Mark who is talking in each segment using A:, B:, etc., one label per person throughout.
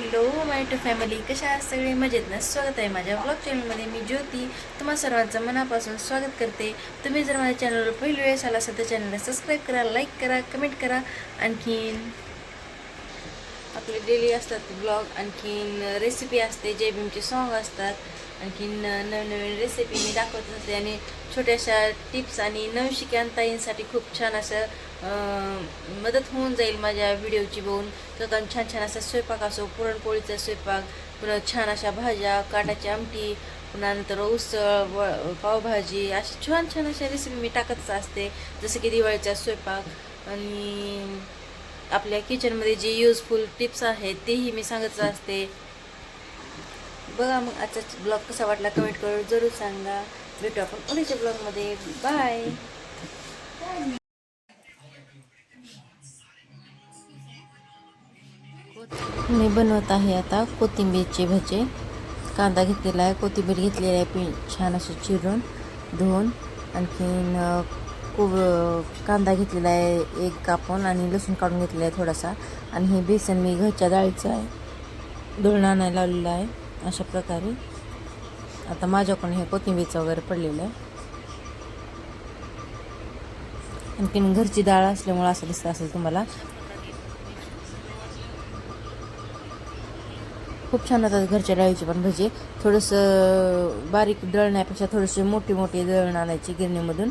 A: Hello my to family कशा आहात सगळे? मजेत ना? स्वागत आहे माझ्या ब्लॉग चॅनलमध्ये मी ज्योती. तुम्हा सर्वांचं मनापासून स्वागत करते. तुम्ही जर माझ्या चॅनलवर पहिली वेळेस आला असेल तर चॅनलला सबस्क्राईब करा लाईक करा कमेंट करा. आणखीन आपले डेली असतात ब्लॉग आणखीन रेसिपी असते जय भीमचे सॉन्ग असतात. आणखीन नवीन नवीन रेसिपी मी दाखवत असते. आणि छोट्याशा टिप्स आणि नवशिक्यांताईंसाठी खूप छान असं मदत होऊन जाईल माझ्या व्हिडिओची बघून. तर छान छान असा स्वयंपाक असो पुरणपोळीचा स्वयंपाक पुन्हा छान अशा भाज्या काटाची आमटी पुन्हा नंतर उसळ व पावभाजी अशी छान छान अशा रेसिपी मी टाकतच असते. जसं की दिवाळीचा स्वयंपाक आणि आपल्या किचनमध्ये जे यूजफुल टिप्स आहेत तेही मी सांगत असते. बघा मग आजचा ब्लॉग कसा वाटला कमेंट करून जरूर सांगा. भेटू आपण उद्याच्या ब्लॉगमध्ये बाय मी बनवत आहे आता कोथिंबीरचे भजे. कांदा घेतलेला आहे कोथिंबीर घेतलेला आहे पि छान असं चिरून धुवून. आणखीन कोब कांदा घेतलेला आहे एक कापून आणि लसूण काढून घेतलेला आहे थोडासा. आणि हे बेसन मी घरच्या डाळीचं आहे. धुळण आणायला लावलेलं आहे अशा प्रकारे. आता माझ्याकडून हे कोथिंबीरचं वगैरे पडलेलं आहे. आणखीन घरची डाळ असल्यामुळं असं दिसतं असेल तुम्हाला. खूप छान होतात घरच्या डाळीची पण भजी. थोडंसं बारीक दळण्यापेक्षा थोडेसे मोठी मोठी दळण आणायची गिरणीमधून.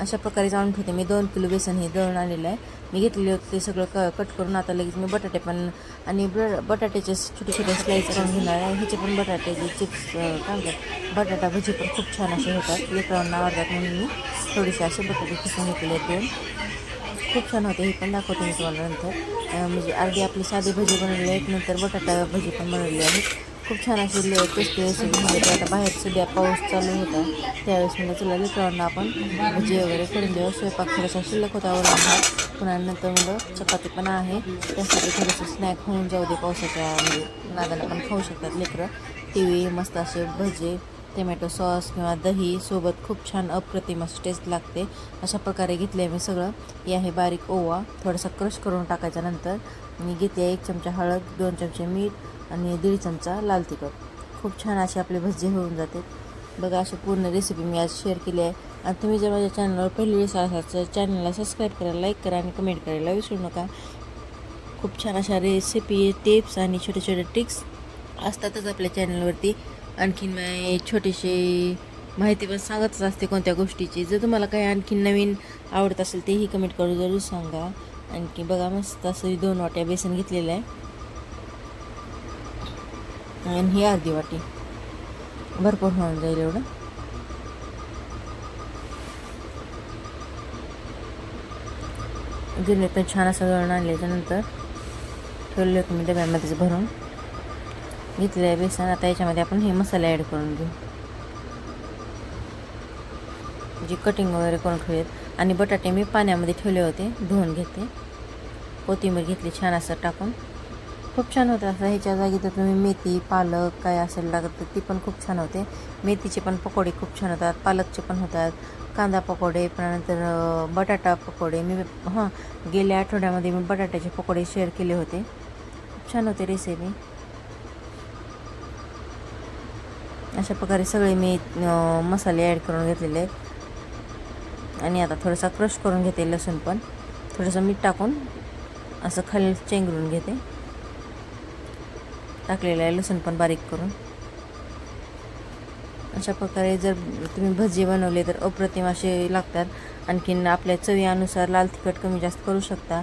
A: अशा प्रकारे जाणून ठेवते. मी दोन किलो बेसन हे दळण आलेलं आहे. मी घेतलेले होते ते सगळं क कट करून आता लगेच मी बटाटे पण आणि ब बटाट्याचे छोटे छोटे स्लाईस करून घेणार आहे. ह्याचे पण बटाट्याचे चिप्स काय म्हणतात बटाटा भजी पण खूप छान असे होतात. लेकरांना आवडतात म्हणून मी थोडेसे असे बटाटे खिसून घेतले आहेत दोन. खूप छान होते हे पण दाखवते मी तुम्हाला नंतर. म्हणजे अर्धी आपली साधी भजी बनवलेली आहेत नंतर बटाटा भजी पण बनवली आहे. खूप छान अशी टेस्टी रेसिपी म्हणजे आता बाहेर सध्या पाऊस चालू होता त्यावेळेस म्हणजे चला लेकरांना आपण भजी वगैरे करून देऊ. स्वयंपाक थोडासा शिल्लक होता वरून पुन्हा नंतर मुलं चपाती पण आहे. त्यासाठी थोडंसं स्नॅक होऊन जाऊ दे पावसाच्या म्हणजे नादाला पण खाऊ शकतात लेकरं. टी व्ही मस्त असे भजे टोमॅटो सॉस किंवा दही सोबत खूप छान अप्रतिम असं टेस्ट लागते. अशा प्रकारे घेतले आहे मी सगळं. हे आहे बारीक ओवा. थोडासा क्रश करून टाकायच्या नंतर. मी घेते एक चमचा हळद दोन चमचे मीठ आणि दीड चमचा लाल तिखट. खूप छान असे आपले भजी होऊन जाते. बघा अशी पूर्ण रेसिपी मी आज शेअर केली आहे. आणि तुम्ही जर माझ्या चॅनलवर पहिली वेळेस असाल तर चॅनलला सबस्क्राईब करा लाईक करा आणि कमेंट करायला विसरू नका. खूप छान अशा रेसिपी टिप्स आणि छोटे छोटे ट्रिक्स असतातच आपल्या चॅनलवरती आणखीन मी छोटीशी माहिती पण सांगतच असते कोणत्या गोष्टीची. जर तुम्हाला काही आणखीन नवीन आवडत असेल तेही कमेंट करून जरूर सांगा. आणखी बघा मस्त असं दोन वाट्या बेसन घेतलेलं आहे. आणि ही अर्धी वाटी. भरपूर होऊन जाईल एवढं. गिरणीतून छान असं दळण आणल्याच्यानंतर ठेवले होते मी डब्यामध्येच भरून. घेतलं आहे बेसन. आता याच्यामध्ये आपण हे मसाले ॲड करून घेऊ. जी कटिंग वगैरे करून ठेवूयात आणि बटाटे मी पाण्यामध्ये ठेवले होते. धुवून घेते. कोथिंबीर घेतली छान असं टाकून. खूप छान होतं. असं ह्याच्या जागी तर तुम्ही मेथी पालक काय असेल लागत तर ती पण खूप छान होते. मेथीचे पण पकोडे खूप छान होतात. पालकचे पण होतात. कांदा पकोडे त्यानंतर नंतर बटाटा पकोडे. मी हां गेल्या आठवड्यामध्ये मी बटाट्याचे पकोडे शेअर केले होते. खूप छान होते रेसिपी अशा प्रकारे सगळे मी मसाले ॲड करून घेतलेले आहेत. आणि आता थोडासा क्रश करून घेते लसूण पण. थोडंसं मीठ टाकून असं खाली चेंगरून घेते. टाकलेलं आहे लसूण पण बारीक करून. अशा प्रकारे जर तुम्ही भजी बनवले तर अप्रतिम असे लागतात. आणखीन आपल्या चवीनुसार लाल तिखट कमी जास्त करू शकता.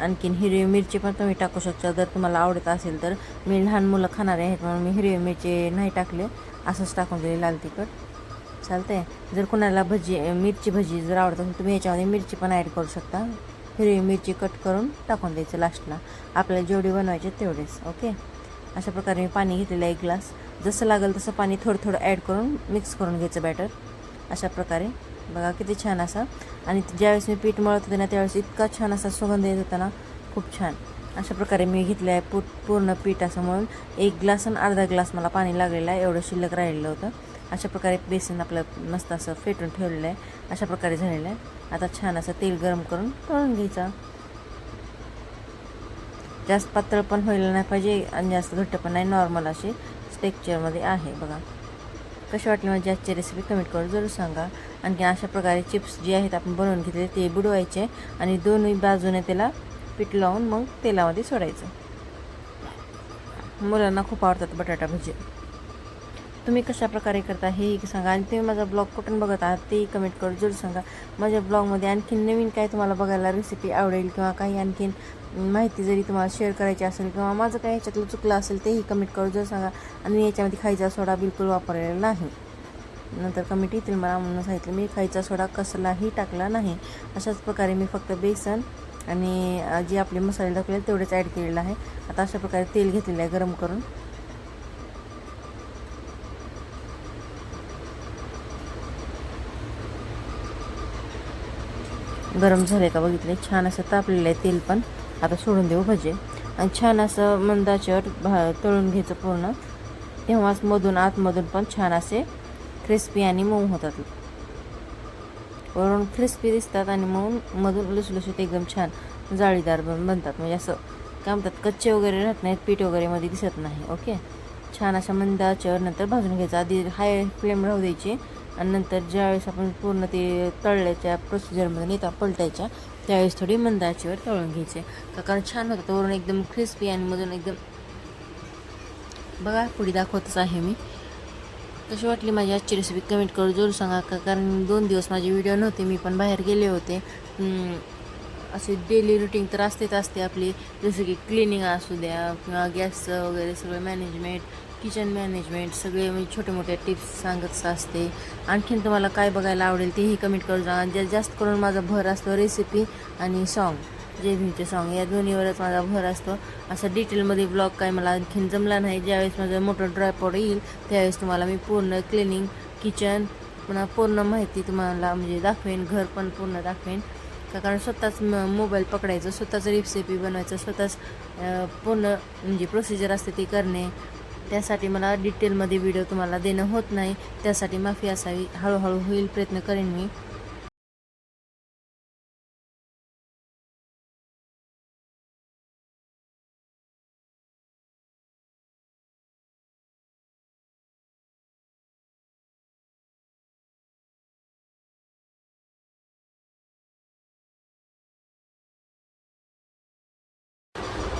A: आणखीन हिरवी मिरची पण तुम्ही टाकू शकता. जर तुम्हाला आवडत असेल तर. मी लहान मुलं खाणारे आहेत म्हणून मी हिरवी मिरची नाही टाकले. असंच टाकून दिले लाल तिखट. आहे जर कुणाला भजी मिरची भजी जर आवडत असेल तुम्ही याच्यामध्ये मिरची पण ॲड करू शकता. हिरवी मिरची कट करून टाकून द्यायचं लास्टला आपल्याला जेवढी बनवायचे तेवढेच ओके अशा प्रकारे मी पाणी घेतलेलं आहे एक ग्लास जसं लागेल तसं पाणी थोडं थोडं ॲड करून मिक्स करून घ्यायचं बॅटर अशा प्रकारे. बघा किती छान असा आणि ज्यावेळेस मी पीठ मळत होते ना त्यावेळेस इतका छान असा सुगंध येत होता ना खूप छान. अशा प्रकारे मी घेतलं आहे पू पूर्ण पीठ असं म्हणून एक ग्लास आणि अर्धा ग्लास मला पाणी लागलेलं आहे एवढं शिल्लक राहिलेलं होतं. अशा प्रकारे बेसन आपलं मस्त असं फेटून ठेवलेलं आहे. अशा प्रकारे झालेलं आहे. आता छान असं तेल गरम करून तळून घ्यायचं. जास्त पातळ पण व्हायला नाही पाहिजे आणि जास्त घट्ट पण नाही. नॉर्मल अशी टेक्चरमध्ये आहे बघा. कशी वाटली माझी आजची रेसिपी कमेंट करून जरूर सांगा. आणखी अशा प्रकारे चिप्स जे आहेत आपण बनवून घेतले ते बुडवायचे आणि दोन्ही बाजूने त्याला पीठ लावून मग तेलामध्ये सोडायचं. मुलांना खूप आवडतात बटाटा भजी. तुम्ही कशा प्रकारे करता हेही सांगा आणि तुम्ही माझा ब्लॉग कुठून बघत आहात तेही कमेंट करून जरूर सांगा. माझ्या ब्लॉगमध्ये आणखीन नवीन काय तुम्हाला बघायला रेसिपी आवडेल किंवा काही आणखीन माहिती जरी तुम्हाला शेअर करायची असेल किंवा माझं काही ह्याच्यातलं चुकलं असेल तेही कमेंट करू जर सांगा. आणि याच्यामध्ये खायचा सोडा बिलकुल वापरलेला नाही. नंतर कमेंट येतील मला म्हणून सांगितलं मी खायचा सोडा कसलाही टाकला नाही. अशाच प्रकारे मी फक्त बेसन आणि जे आपले मसाले दाखवले तेवढेच ॲड केलेलं आहे. आता अशा प्रकारे तेल घेतलेलं आहे गरम करून. गरम झाले का बघितले छान असं तापलेलं आहे तेल पण. आता सोडून देऊ भजे. आणि छान असं मंदाचट भा तळून घ्यायचं पूर्ण. तेव्हाच मधून आतमधून पण छान असे क्रिस्पी आणि मऊ होतात. वरून क्रिस्पी दिसतात आणि मऊ मधून लुसलुशीत एकदम छान जाळीदार बन बनतात. म्हणजे असं काय म्हणतात कच्चे वगैरे राहत नाहीत पीठ वगैरे मध्ये दिसत नाही ओके छान अशा मंदाच्यावर नंतर भाजून घ्यायचं. आधी हाय फ्लेम राहू द्यायची आणि नंतर ज्यावेळेस आपण पूर्ण ते तळल्याच्या प्रोसिजरमध्ये नेता पलटायच्या त्यावेळेस थोडी मंदाचीवर तळून घ्यायचे. का कारण छान होतं. वरून एकदम क्रिस्पी आणि मधून एकदम बघा पुढे दाखवतच आहे मी. कशी वाटली माझी आजची रेसिपी कमेंट करून जरूर सांगा. का कारण दोन दिवस माझे व्हिडिओ नव्हते. मी पण बाहेर गेले होते. असे डेली रुटीन तर असतेच असते आपली. जसं की क्लिनिंग असू द्या किंवा गॅसचं वगैरे सगळं मॅनेजमेंट किचन मॅनेजमेंट सगळे म्हणजे छोटे मोठे टिप्स सांगत असते. आणखीन तुम्हाला काय बघायला आवडेल तेही कमेंट करून सांगा. जा जास्त करून माझा भर असतो रेसिपी आणि सॉन्ग जे भीमचे सॉन्ग या दोन्हीवरच माझा भर असतो. असं डिटेलमध्ये ब्लॉग काय मला आणखीन जमला नाही. ज्यावेळेस माझं मोठं ड्रायपॉड येईल त्यावेळेस तुम्हाला मी पूर्ण क्लिनिंग किचन पुन्हा पूर्ण माहिती तुम्हाला म्हणजे दाखवेन. घर पण पूर्ण दाखवेन. का कारण स्वतःच म मोबाईल पकडायचं स्वतःच रेसिपी बनवायचं स्वतःच पूर्ण म्हणजे प्रोसिजर असते ती करणे. त्यासाठी मला डिटेलमध्ये व्हिडिओ तुम्हाला देणं होत नाही. त्यासाठी माफी असावी. हळूहळू होईल प्रयत्न करेन मी.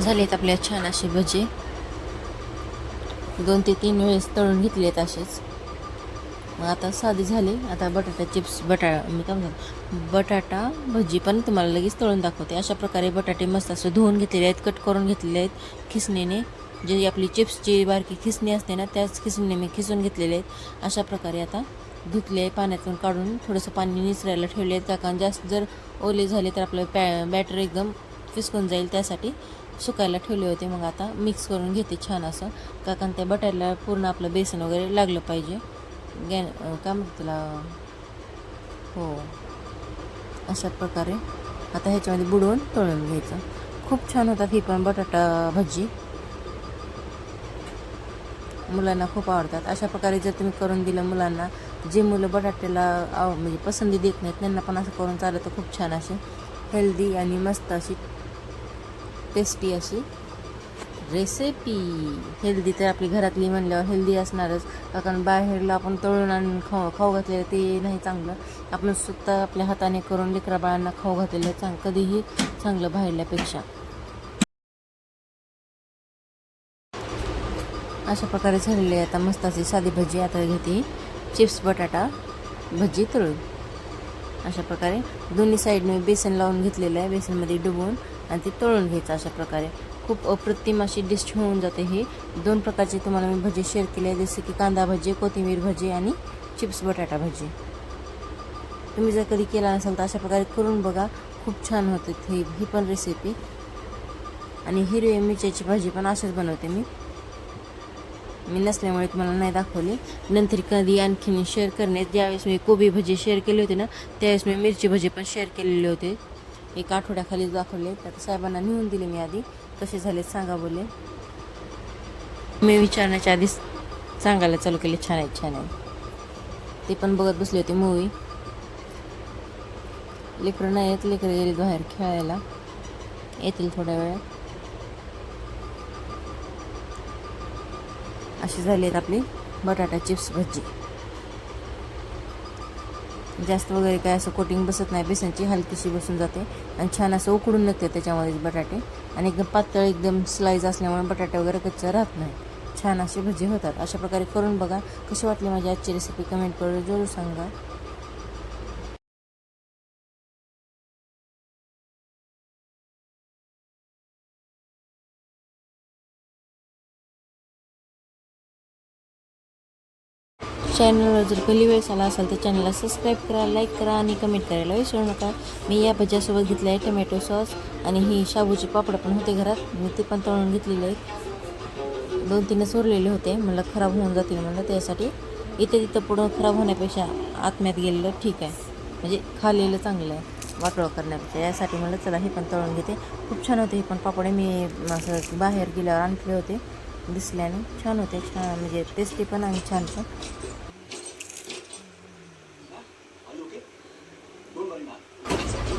A: झालेत आपल्या छान असे भजे. दोन ते तीन वेळेस तळून घेतले आहेत असेच मग आता साधी झाले. आता बटाटा चिप्स बटाटा मी काय म्हणतो? बटाटा भजी पण तुम्हाला लगेच तळून दाखवते. अशा प्रकारे बटाटे मस्त असं धुवून घेतलेले आहेत कट करून घेतलेले आहेत खिसणीने. जे आपली चिप्सची बारकी खिसणी असते ना त्याच खिसणीने मी खिसून घेतलेले आहेत. अशा प्रकारे आता धुतले पाण्यातून काढून थोडंसं पाणी निसरायला ठेवले आहेत. कारण जास्त जर ओले झाले तर आपलं पॅ बॅटर एकदम फिसकून जाईल त्यासाठी. सुकायला ठेवले होते. मग आता मिक्स करून घेते छान असं. का कारण त्या बटाट्याला पूर्ण आपलं बेसन वगैरे लागलं पाहिजे. गॅन काय म्हणतो तुला हो. अशा प्रकारे आता ह्याच्यामध्ये बुडवून तळून घ्यायचं. खूप छान होतात ही पण बटाटा भजी. मुलांना खूप आवडतात. अशा प्रकारे जर तुम्ही करून दिलं मुलांना जे मुलं बटाट्याला आव म्हणजे पसंती देत नाहीत त्यांना पण असं करून चाललं तर खूप छान असे हेल्दी आणि मस्त अशी टेस्टी अशी. रेसिपी हेल्दी तर आपली घरातली म्हणल्यावर हेल्दी असणारच. कारण बाहेरला आपण तळून आणून खाऊ खाऊ घातलेलं ते नाही चांगलं. आपण स्वतः आपल्या हाताने करून लेकरा बाळांना खाऊ घातलेलं चांग कधीही चांगलं बाहेरल्यापेक्षा. अशा प्रकारे झालेली आहे आता मस्त अशी साधी भजी. आता घेते चिप्स बटाटा भजी तळून. अशा प्रकारे दोन्ही साईडने बेसन लावून घेतलेलं आहे. बेसनमध्ये डुबून आणि ते तळून घ्यायचं अशा प्रकारे. खूप अप्रतिम अशी डिश होऊन जाते हे. दोन प्रकारचे तुम्हाला मी भजी शेअर केले आहे जसे की कांदा भजी कोथिंबीर भजी आणि चिप्स बटाटा भजी. तुम्ही जर कधी केला नसाल तर अशा प्रकारे करून बघा. खूप छान होते ही ही पण रेसिपी आणि हिरवी मिरच्याची भाजी पण अशीच बनवते मी. मी नसल्यामुळे तुम्हाला नाही दाखवली. नंतर कधी आणखीन शेअर करणे ज्यावेळेस मी कोबी भजी शेअर केली होती ना त्यावेळेस मी मिरची भजी पण शेअर केलेली होते. एक आठवड्याखाली दाखवले. तर साहेबांना नेऊन दिले मी आधी. कसे झाले सांगा बोले मी विचारण्याच्या आधीच सांगायला चालू केले छान आहे छान आहे ते पण बघत बसली होती मूवी. लेकरं नाही येत लेकरं गेले बाहेर खेळायला. येतील थोड्या वेळात. अशी झाली आहेत आपली बटाटा चिप्स भजी. जास्त वगैरे काय असं कोटिंग बसत नाही बेसनची हलकीशी बसून जाते आणि छान असं उकडून निघते त्याच्यामध्येच बटाटे. आणि एकदम पातळ एकदम स्लाईज असल्यामुळे बटाटे वगैरे कच्चा राहत नाही. छान असे भजी होतात. अशा प्रकारे करून बघा. कशी वाटली माझी आजची रेसिपी कमेंट करून जरूर सांगा. चॅनलवर जर पहिली वेळेस आला असाल तर चॅनलला सबस्क्राईब करा लाईक करा आणि कमेंट करायला विसरू नका. मी या भज्यासोबत घेतलं आहे टमॅटो सॉस आणि ही शाबूची पापड पण होते घरात. मी ते पण तळून घेतलेले आहेत दोन तीनच उरलेले होते. म्हणलं खराब होऊन जातील म्हणलं त्यासाठी इथे तिथं पुढं खराब होण्यापेक्षा आत्म्यात गेलेलं ठीक आहे. म्हणजे खाल्लेलं चांगलं आहे वाटोळं करण्यापेक्षा. यासाठी म्हणलं चला हे पण तळून घेते. खूप छान होते हे पण पापडे. मी असं बाहेर गेल्यावर आणले होते. दिसल्याने छान होते. छान म्हणजे टेस्टी पण आणि छान पण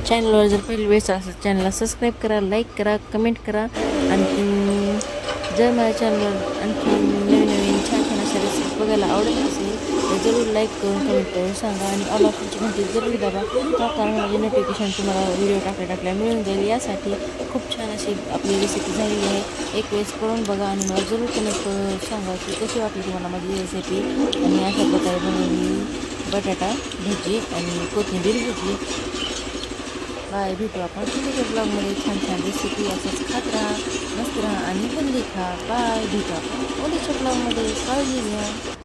A: चॅनलवर जर पहिली वेळेस असेल चॅनलला सबस्क्राईब करा लाईक करा कमेंट करा आणखी जर माझ्या चॅनलवर आणखी नवीन नवीन छान छान अशा रेसिपी बघायला आवडत असेल तर जरूर लाईक करून कमेंट करून सांगा आणि ऑल ऑफची घंटी जरूर दाबा का कारण माझे नोटिफिकेशन तुम्हाला व्हिडिओ टाकल्या टाकल्या मिळून जाईल यासाठी खूप छान अशी आपली रेसिपी झालेली आहे एक वेळेस करून बघा आणि मला जरूर कमेंट करून सांगा की कशी वाटली तुम्हाला माझी रेसिपी आणि अशा प्रकारे बनवली बटाटा भजी आणि कोथिंबीर भजी बाय भेटू आपण पुढच्या ब्लॉगमध्ये छान छान रेसिपी असंच खात राहा मस्त राहा आणि हेल्दी खा. बाय भेटू आपण उद्याच्या ब्लॉगमध्ये काळजी घ्या